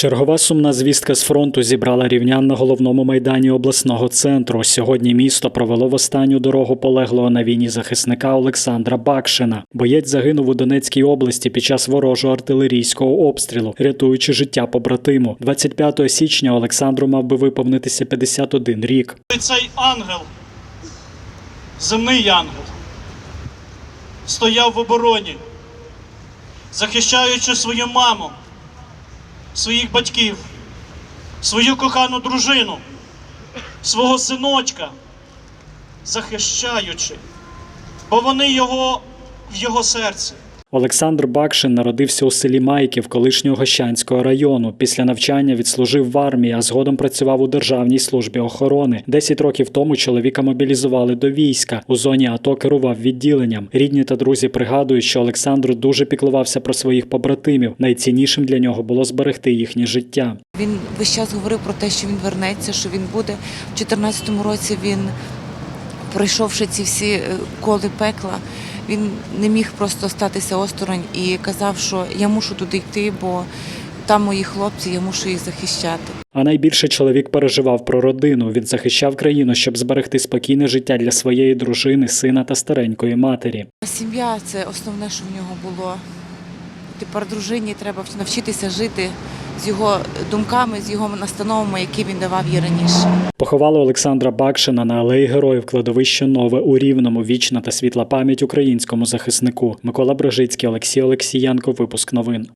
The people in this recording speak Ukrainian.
Чергова сумна звістка з фронту зібрала рівнян на головному майдані обласного центру. Сьогодні місто провело в останню дорогу полеглого на війні захисника Олександра Бакшина. Боєць загинув у Донецькій області під час ворожого артилерійського обстрілу, рятуючи життя побратиму. 25 січня Олександру мав би виповнитися 51 рік. цей ангел, земний ангел, стояв в обороні, захищаючи свою маму, своїх батьків, свою кохану дружину, свого синочка, захищаючи, бо вони його в його серці. Олександр Бакшин народився у селі Майків колишнього Гощанського району. Після навчання відслужив в армії, а згодом працював у державній службі охорони. Десять років тому чоловіка мобілізували до війська. У зоні АТО керував відділенням. Рідні та друзі пригадують, що Олександр дуже піклувався про своїх побратимів. Найціннішим для нього було зберегти їхнє життя. Він весь час говорив про те, що він вернеться, що він буде. В 2014 році він, пройшовши ці всі е, коли пекла, він не міг просто статися осторонь і казав, що я мушу туди йти, бо там мої хлопці, я мушу їх захищати. А найбільше чоловік переживав про родину. Він захищав країну, щоб зберегти спокійне життя для своєї дружини, сина та старенької матері. Сім'я це основне, що в нього було. Тепер дружині треба навчитися жити з його думками, з його настановами, які він давав їй раніше. Поховали Олександра Бакшина на алеї героїв кладовище Нове у Рівному. Вічна та світла пам'ять українському захиснику. Микола Брожицький, Олексій Олексієнко. Випуск новин.